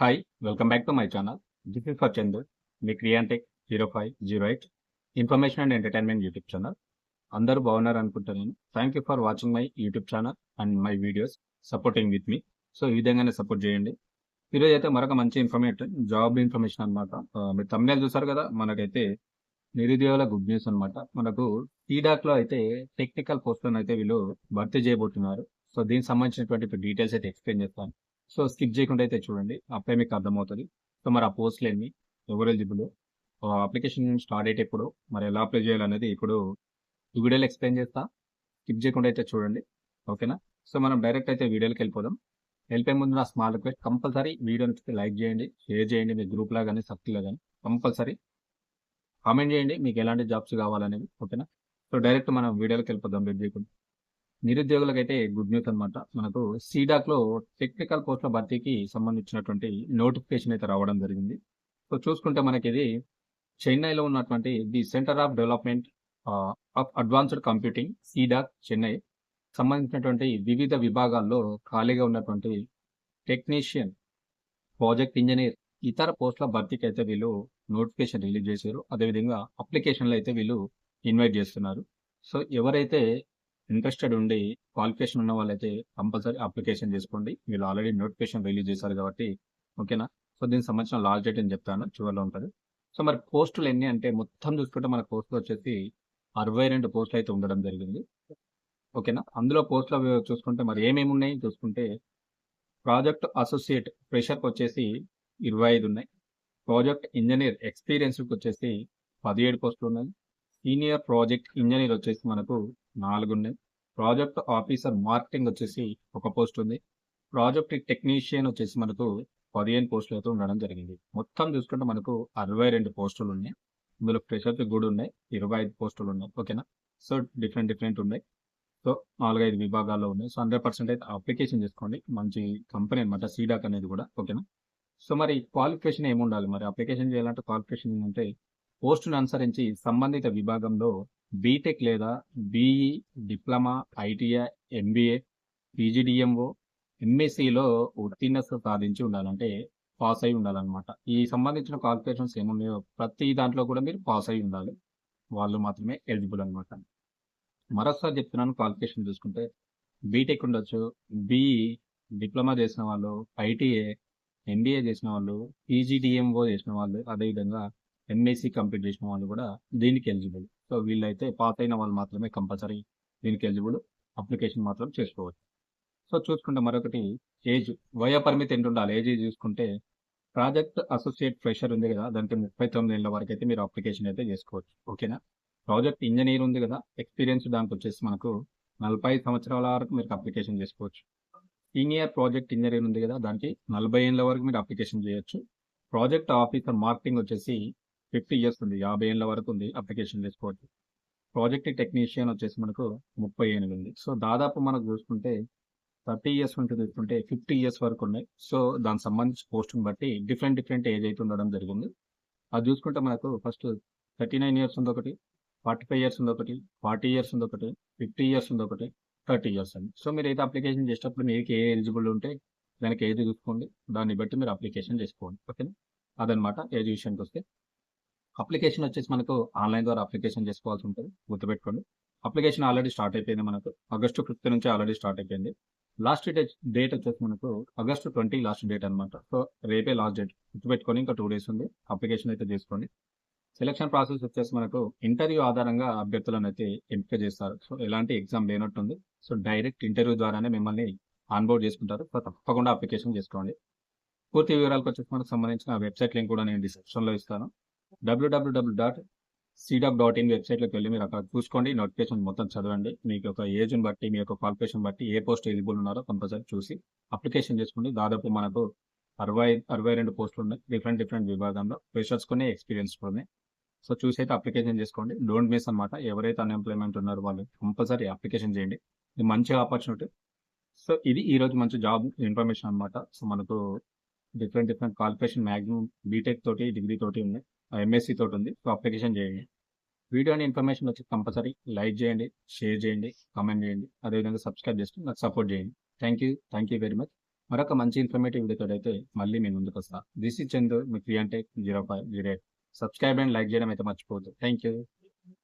Hi welcome back to my channel this is for Chandu me Kriyantech zero five zero eight information and entertainment YouTube channel అందరూ బాగున్నారు అనుకుంటున్నాను thank you for watching my YouTube channel and my videos supporting with me so ఈ విధంగానే support చేయండి. ఈరోజు అయితే మరొక మంచి ఇన్ఫర్మేషన్ జాబ్ ఇన్ఫర్మేషన్ అనమాట మీరు తమిళ చూసారు కదా మనకైతే నిరుద్యోగుల గుడ్ న్యూస్ అనమాట మనకు టీడాక్లో అయితే టెక్నికల్ పోస్టులను అయితే వీళ్ళు భర్తీ చేయబోతున్నారు. సో దీనికి సంబంధించినటువంటి డీటెయిల్స్ అయితే ఎక్స్ప్లెయిన్ చేస్తాను. సో స్కిప్ చేయకుండా అయితే చూడండి. అప్పుడే మీకు అర్థమవుతుంది. సో మరి ఆ పోస్ట్లు ఏమి ఎవరు ఎలిజిబుల్ అప్లికేషన్ స్టార్ట్ అయ్యేటప్పుడు మరి ఎలా అప్లై చేయాలనేది ఇప్పుడు ఈ వీడియోలో ఎక్స్ప్లెయిన్ చేస్తా. స్కిప్ చేయకుండా అయితే చూడండి. ఓకేనా? సో మనం డైరెక్ట్ అయితే వీడియోకి వెళ్ళిపోదాం. వెళ్ళిపోయే ముందు నా స్మాల్ రిక్వెస్ట్ కంపల్సరీ వీడియోని లైక్ చేయండి షేర్ చేయండి మీ గ్రూప్లో కానీ సర్కిల్లో కానీ కంపల్సరీ కామెంట్ చేయండి మీకు ఎలాంటి జాబ్స్ కావాలనేది. ఓకేనా? సో డైరెక్ట్ మనం వీడియోకి వెళ్ళిపోదాం వెయిట్ చేయకుండా నిరుద్యోగులకైతే గుడ్ న్యూస్ అనమాట మనకు సీడాక్లో టెక్నికల్ పోస్టుల భర్తీకి సంబంధించినటువంటి నోటిఫికేషన్ అయితే రావడం జరిగింది. సో చూసుకుంటే మనకి ఇది చెన్నైలో ఉన్నటువంటి the centre of development of advanced computing CDAC Chennai. సంబంధించినటువంటి వివిధ విభాగాల్లో ఖాళీగా ఉన్నటువంటి టెక్నీషియన్ ప్రాజెక్ట్ ఇంజనీర్ ఇతర పోస్టుల భర్తీకి అయితే వీళ్ళు నోటిఫికేషన్ రిలీజ్ చేశారు. అదేవిధంగా అప్లికేషన్లు అయితే వీళ్ళు ఇన్వైట్ చేస్తున్నారు. సో ఎవరైతే ఇంట్రెస్టెడ్ ఉండి క్వాలిఫికేషన్ ఉన్న వాళ్ళైతే కంపల్సరీ అప్లికేషన్ చేసుకోండి. వీళ్ళు ఆల్రెడీ నోటిఫికేషన్ రిలీజ్ చేశారు కాబట్టి ఓకేనా? సో దీనికి సంబంధించిన లాస్ట్ డేట్ అని చెప్తాను. చివరిలో ఉంటుంది. సో మరి పోస్టులు ఎన్ని అంటే మొత్తం చూసుకుంటే మన పోస్టులు వచ్చేసి అరవై రెండు పోస్టులు అయితే ఉండడం జరిగింది. ఓకేనా? అందులో పోస్టులు చూసుకుంటే మరి ఏమేమి ఉన్నాయి? చూసుకుంటే ప్రాజెక్ట్ అసోసియేట్ ప్రెషర్కి వచ్చేసి ఇరవై ఐదు ఉన్నాయి. ప్రాజెక్ట్ ఇంజనీర్ ఎక్స్పీరియన్స్కి వచ్చేసి పదిహేడు పోస్టులు ఉన్నాయి. సీనియర్ ప్రాజెక్ట్ ఇంజనీర్ వచ్చేసి మనకు నాలుగు ఉన్నాయి ప్రాజెక్ట్ ఆఫీసర్ మార్కెటింగ్ వచ్చేసి ఒక పోస్ట్ ఉంది. ప్రాజెక్ట్ టెక్నీషియన్ వచ్చేసి మనకు పదిహేను పోస్టులు అయితే ఉండడం జరిగింది. మొత్తం చూసుకుంటే మనకు అరవై రెండు పోస్టులు ఉన్నాయి ఇందులో ఫ్రెషర్స్ కూడా ఉన్నాయి. ఇరవై ఐదు పోస్టులు ఉన్నాయి ఓకేనా? సో డిఫరెంట్ డిఫరెంట్ ఉన్నాయి. సో నాలుగైదు విభాగాల్లో ఉన్నాయి. సో హండ్రెడ్ పర్సెంట్ అయితే అప్లికేషన్ చేసుకోండి. మంచి కంపెనీ అనమాట సీడాక్ అనేది కూడా. ఓకేనా? సో మరి క్వాలిఫికేషన్ ఏమి ఉండాలి మరి అప్లికేషన్ చేయాలంటే క్వాలిఫికేషన్ ఏంటంటే పోస్టును అనుసరించి సంబంధిత విభాగంలో బీటెక్ లేదా బీఈ డిప్లొమా ఐటీఐ ఎంబీఏ పీజీడిఎంఓ ఎంఎస్సిలో ఉత్తీర్ణత సాధించి ఉండాలంటే పాస్ అయి ఉండాలన్నమాట. ఈ సంబంధించిన క్వాలిఫికేషన్స్ ఏమున్నాయో ప్రతి దాంట్లో కూడా మీరు పాస్ అయి ఉండాలి. వాళ్ళు మాత్రమే ఎలిజిబుల్ అనమాట మరొకసారి చెప్తున్నాను క్వాలిఫికేషన్ చూసుకుంటే బీటెక్ ఉండొచ్చు బీఈ డిప్లొమా చేసిన వాళ్ళు ఐటీఏ ఎంబీఏ చేసిన వాళ్ళు పీజీడిఎంఓ చేసిన వాళ్ళు అదేవిధంగా ఎంఎస్సి కంప్లీట్ చేసిన వాళ్ళు కూడా దీనికి ఎలిజిబుల్ సో వీళ్ళైతే పాస్ అయిన వాళ్ళు మాత్రమే కంపల్సరీ దీనికి ఎలిజిబుల్ అప్లికేషన్ మాత్రం చేసుకోవచ్చు. సో చూసుకుంటే మరొకటి ఏజ్ వయ పరిమితి ఎంత ఉండాలి ఏజ్ చూసుకుంటే ప్రాజెక్ట్ అసోసియేట్ ఫ్రెషర్ ఉంది కదా దానికి ముప్పై తొమ్మిది ఏళ్ళ వరకు అయితే మీరు అప్లికేషన్ అయితే చేసుకోవచ్చు. ఓకేనా ప్రాజెక్ట్ ఇంజనీర్ ఉంది కదా ఎక్స్పీరియన్స్ దానికి వచ్చేసి మనకు నలభై సంవత్సరాల వరకు మీరు అప్లికేషన్ చేసుకోవచ్చు. సీనియర్ ప్రాజెక్ట్ ఇంజనీర్ ఉంది కదా దానికి నలభై ఏళ్ళ వరకు మీరు అప్లికేషన్ చేయొచ్చు. ప్రాజెక్ట్ ఆఫీసర్ మార్కెటింగ్ వచ్చేసి ఫిఫ్టీ ఇయర్స్ ఉంది యాభై ఏళ్ళ వరకు ఉంది అప్లికేషన్ తీసుకోవచ్చు ప్రాజెక్ట్ టెక్నీషియన్ వచ్చేసి మనకు ముప్పై ఏళ్ళు ఉంది. సో దాదాపు మనకు చూసుకుంటే థర్టీ ఇయర్స్ నుంచి చూసుకుంటే ఫిఫ్టీ ఇయర్స్ వరకు ఉన్నాయి. సో దానికి సంబంధించి పోస్ట్ని బట్టి డిఫరెంట్ డిఫరెంట్ ఏజ్ అయితే ఉండడం జరిగింది. అది చూసుకుంటే మనకు ఫస్ట్ థర్టీ నైన్ ఇయర్స్ ఉంది ఒకటి ఫార్టీ ఫైవ్ ఇయర్స్ ఉంది ఒకటి ఫార్టీ ఇయర్స్ ఉంది ఒకటి ఫిఫ్టీ ఇయర్స్ ఉంది ఒకటి థర్టీ ఇయర్స్ అండి సో మీరు అయితే అప్లికేషన్ చేసేటప్పుడు మీకు ఏ ఎలిజిబుల్ ఉంటే దానికి ఏది చూసుకోండి దాన్ని బట్టి మీరు అప్లికేషన్ చేసుకోండి. ఓకేనా? అదనమాట ఏజ్ విషయానికి వస్తే అప్లికేషన్ వచ్చేసి మనకు ఆన్లైన్ ద్వారా అప్లికేషన్ చేసుకోవాల్సి ఉంటుంది. గుర్తుపెట్టుకోండి. అప్లికేషన్ ఆల్రెడీ స్టార్ట్ అయిపోయింది మనకు. ఆగస్టు ఫిఫ్త్ నుంచి ఆల్రెడీ స్టార్ట్ అయిపోయింది. లాస్ట్ డేట్ డేట్ వచ్చేసి మనకు ఆగస్టు ట్వంటీ లాస్ట్ డేట్ అనమాట సో రేపే లాస్ట్ డేట్. గుర్తుపెట్టుకొని ఇంకా టూ డేస్ ఉంది. అప్లికేషన్ అయితే చేసుకోండి. సెలక్షన్ ప్రాసెస్ వచ్చేసి మనకు ఇంటర్వ్యూ ఆధారంగా అభ్యర్థులను అయితే ఎంపిక చేస్తారు. సో ఎలాంటి ఎగ్జామ్ లేనట్టుంది. సో డైరెక్ట్ ఇంటర్వ్యూ ద్వారానే మిమ్మల్ని ఆన్బోర్డ్ చేసుకుంటారు. సో తప్పకుండా అప్లికేషన్ చేసుకోండి. పూర్తి వివరాలకు వచ్చేసి మనకు సంబంధించిన వెబ్సైట్ లింక్ కూడా నేను డిస్క్రిప్షన్లో ఇస్తాను. WWW dot CDAC dot in వెబ్సైట్లోకి వెళ్ళి మీరు అక్కడ చూసుకోండి. నోటిఫికేషన్ మొత్తం చదవండి. మీకు ఒక ఏజ్ని బట్టి మీ యొక్క క్వాలిఫికేషన్ బట్టి ఏ పోస్ట్ ఎలిజిబుల్ ఉన్నారో కంపల్సరీ చూసి అప్లికేషన్ చేసుకోండి. దాదాపు మనకు అరవై అరవై రెండు పోస్టులు ఉన్నాయి. డిఫరెంట్ డిఫరెంట్ విభాగంలో ఫ్రెషర్స్ కొన్ని ఎక్స్పీరియన్స్ ఉన్నాయి. సో చూసి అయితే అప్లికేషన్ చేసుకోండి. డోంట్ మిస్ అనమాట ఎవరైతే అన్ఎంప్లాయ్మెంట్ ఉన్నారో వాళ్ళు కంపల్సరీ అప్లికేషన్ చేయండి. ఇది మంచి ఆపర్చునిటీ. సో ఇది ఈరోజు మంచి జాబ్ ఇన్ఫర్మేషన్ అనమాట సో మనకు different different qualification maximum BTech తోటి డిగ్రీ తోటి ఉంది. ఎంఎస్సి తోటి ఉంది. సో అప్లికేషన్ చేయండి. వీడియో అని ఇన్ఫర్మేషన్ వచ్చి కంపల్సరీ లైక్ చేయండి షేర్ చేయండి కామెంట్ చేయండి. అదేవిధంగా సబ్స్క్రైబ్ చేసి నాకు సపోర్ట్ చేయండి. Thank you thank you very much మరొక మంచి ఇన్ఫర్మేటివ్ వీడియోతో అయితే మళ్ళీ మీ ముందుకు వస్తా. దిస్ ఇస్ చందు మీ ఫ్రీ అంటే zero five zero eight subscribe and like చేయడం అయితే మర్చిపోవద్దు. Thank you